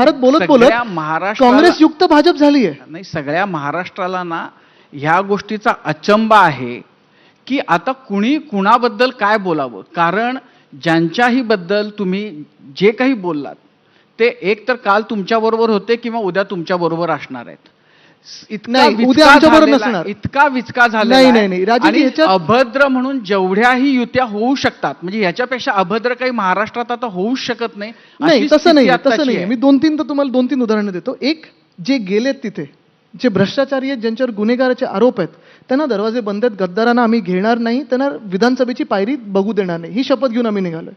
भारत बोलत बोलत सगळ्या महाराष्ट्राला- काँग्रेस युक्त भाजप झाली आहे. नाही सगळ्या महाराष्ट्राला ना ह्या गोष्टीचा अचंबा आहे की आता कुणी कुणाबद्दल काय बोलावं? कारण ज्यांच्याही बद्दल तुम्ही जे काही बोललात ते एक तर काल तुमच्या बरोबर होते किंवा उद्या तुमच्या बरोबर असणार आहेत. इतका उद्या आमच्याबरोबर नसणार. इतका विचका झालेला नाही. नाही. राजू, अभद्र म्हणून जेवढ्याही युत्या होऊ शकतात म्हणजे याच्यापेक्षा अभद्र काही महाराष्ट्रात आता होऊच शकत नाही तसं नाही तसं नाही. मी दोन तीन तर तुम्हाला दोन तीन उदाहरणं देतो एक जे गेलेत तिथे जे भ्रष्टाचारी आहेत ज्यांच्यावर गुन्हेगाराचे आरोप आहेत त्यांना दरवाजे बंद आहेत गद्दारांना आम्ही घेणार नाही त्यांना विधानसभेची पायरी बघू देणार नाही ही शपथ घेऊन आम्ही निघालोय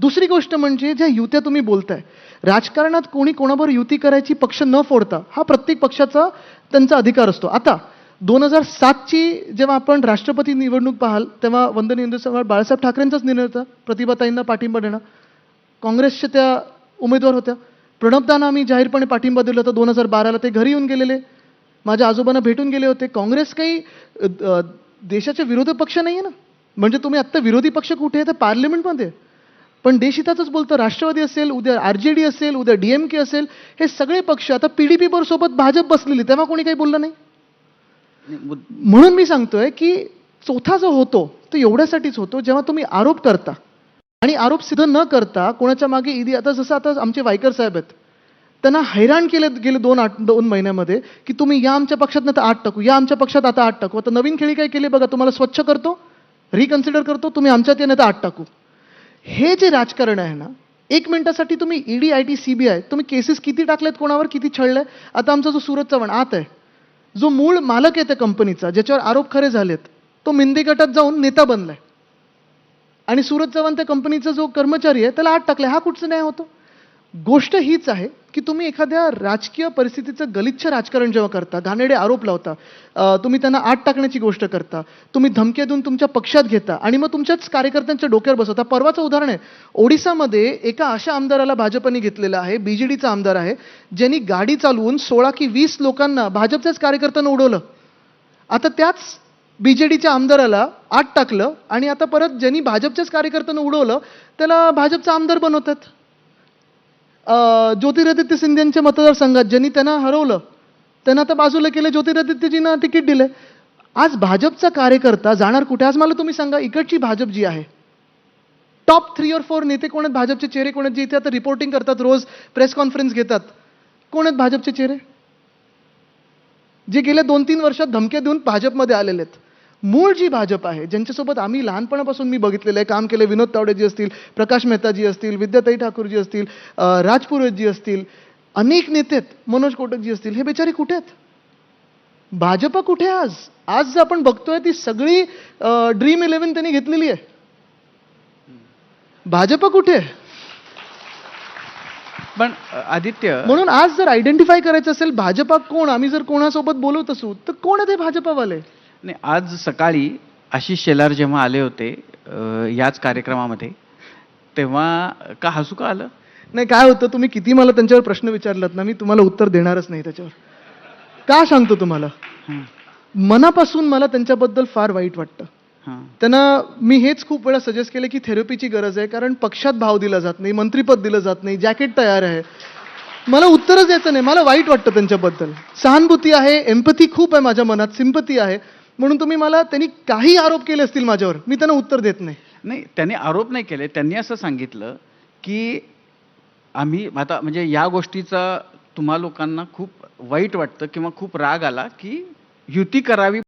दुसरी गोष्ट म्हणजे ज्या युत्या तुम्ही बोलताय राजकारणात कोणी कोणावर युती करायची पक्ष न फोडता हा प्रत्येक पक्षाचा त्यांचा अधिकार असतो. आता दोन हजार सातची जेव्हा आपण राष्ट्रपती निवडणूक पाहाल तेव्हा वंदनीय हिंदू सम्राट बाळासाहेब ठाकरेंचाच निर्णय होता. प्रतिभाताईंना पाठिंबा देणं. काँग्रेसच्या त्या उमेदवार होत्या. प्रणबदांना आम्ही जाहीरपणे पाठिंबा दिला होता दोन हजार बाराला. ते घरी येऊन गेलेले. माझ्या आजोबांना भेटून गेले होते. काँग्रेस काही देशाचे विरोधी पक्ष नाही आहे ना? म्हणजे तुम्ही आत्ता विरोधी पक्ष कुठे आहे? तर पार्लमेंटमध्ये आहे. पण देशहिताचंच बोलतं राष्ट्रवादी असेल उद्या आर जे डी असेल उद्या डी एम के असेल हे सगळे पक्ष आता पी डी पी सोबत भाजप बसलेली तेव्हा कोणी काही बोललं नाही? म्हणून मी सांगतोय की चौथा जो होतो तो एवढ्यासाठीच होतो जेव्हा तुम्ही आरोप करता आणि आरोप सिद्ध न करता कोणाच्या मागे ईदी आता जसं आता आमचे वायकर साहेब आहेत त्यांना हैराण केले गेले दोन आठ दोन महिन्यामध्ये की तुम्ही या आमच्या पक्षात आता आठ टाकू या आमच्या पक्षात आता आठ टाकू. आता नवीन खेळी काय केली बघा तुम्हाला स्वच्छ करतो रिकन्सिडर करतो तुम्ही आमच्यात ये आता आठ टाकू. हे जे राजकारण आहे ना एक मिनिटासाठी तुम्ही ED I T C B I तुम्ही केसेस किती टाकलेत कोणावर किती छळलंय? आता आमचा जो सूरज चव्हाण आत आहे जो मूळ मालक आहे त्या कंपनीचा ज्याच्यावर आरोप खरे झालेत तो मिंदे गटात जाऊन नेता बनलाय. आणि सूरज चव्हाण त्या कंपनीचा जो कर्मचारी आहे त्याला आत टाकलाय. हा कुठचा न्याय होतो? गोष्ट हीच आहे की तुम्ही एखाद्या राजकीय परिस्थितीचं गलिच्छ राजकारण जेव्हा करता घाणेडे आरोप लावता तुम्ही त्यांना आत टाकण्याची गोष्ट करता तुम्ही धमक्या देऊन तुमच्या पक्षात घेता आणि मग तुमच्याच कार्यकर्त्यांच्या डोक्यावर बसवता. परवाचं उदाहरण आहे. ओडिसामध्ये एका अशा आमदाराला भाजपने घेतलेलं आहे बीजेडीचा आमदार आहे ज्यांनी गाडी चालवून सोळा की वीस लोकांना भाजपच्याच कार्यकर्त्यांना उडवलं. आता त्याच बीजेडीच्या आमदाराला आत टाकलं आणि आता परत ज्यांनी भाजपच्याच कार्यकर्त्यांना उडवलं त्याला भाजपचा आमदार बनवतात. ज्योतिरादित्य सिंधियांच्या मतदारसंघात ज्यांनी त्यांना हरवलं त्यांना आता बाजूला केलं ज्योतिरादित्यजींना तिकीट दिले. आज भाजपचा कार्यकर्ता जाणार कुठे? आज मला तुम्ही सांगा इकडची भाजप जी आहे टॉप थ्री और फोर नेते कोण आहेत भाजपचे चेहरे? कोण आहेत जे इथे आता रिपोर्टिंग करतात रोज प्रेस कॉन्फरन्स घेतात? कोण आहेत भाजपचे चेहरे? जे गेल्या दोन तीन वर्षात धमक्या देऊन भाजपमध्ये आलेले आहेत. मूळ जी भाजप आहे ज्यांच्यासोबत आम्ही लहानपणापासून मी बघितलेलं आहे काम केलं विनोद तावडेजी असतील प्रकाश मेहताजी असतील विद्याताई ठाकूरजी असतील अं, राज पुरोहितजी असतील अनेक नेते मनोज कोटकजी असतील हे बेचारे कुठे आहेत? भाजप कुठे आज? आज आपण बघतोय ती सगळी ड्रीम इलेव्हन त्यांनी घेतलेली आहे. भाजप कुठे पण आदित्य म्हणून आज जर आयडेंटिफाय करायचं असेल भाजपा कोण? आम्ही जर कोणासोबत बोलवत असू तर कोण आहे ते भाजपावाले? नाही आज सकाळी आशिष शेलार जेव्हा आले होते अ, याच कार्यक्रमामध्ये तेव्हा का हसू का आलं? नाही काय होतं तुम्ही किती मला त्यांच्यावर प्रश्न विचारलात ना मी तुम्हाला उत्तर देणारच नाही त्याच्यावर. का सांगतो तुम्हाला? हं, मनापासून मला त्यांच्याबद्दल फार वाईट वाटतं. हं. त्यांना मी हेच खूप वेळा सजेस्ट केलं की थेरपीची गरज आहे कारण पक्षात भाव दिला जात नाही मंत्रीपद दिलं जात नाही जॅकेट तयार आहे. मला उत्तरच द्यायचं नाही मला वाईट वाटतं त्यांच्याबद्दल. सहानुभूती आहे एम्पथी खूप आहे माझ्या मनात सिंपती आहे. म्हणून तुम्ही मला त्यांनी काही आरोप केले असतील माझ्यावर. मी त्यांना उत्तर देत नाही. नाही त्यांनी आरोप नाही केले. त्यांनी असं सांगितलं की आम्ही आता म्हणजे या गोष्टीचा तुम्हा लोकांना खूप वाईट वाटतं किंवा खूप राग आला की युती करावी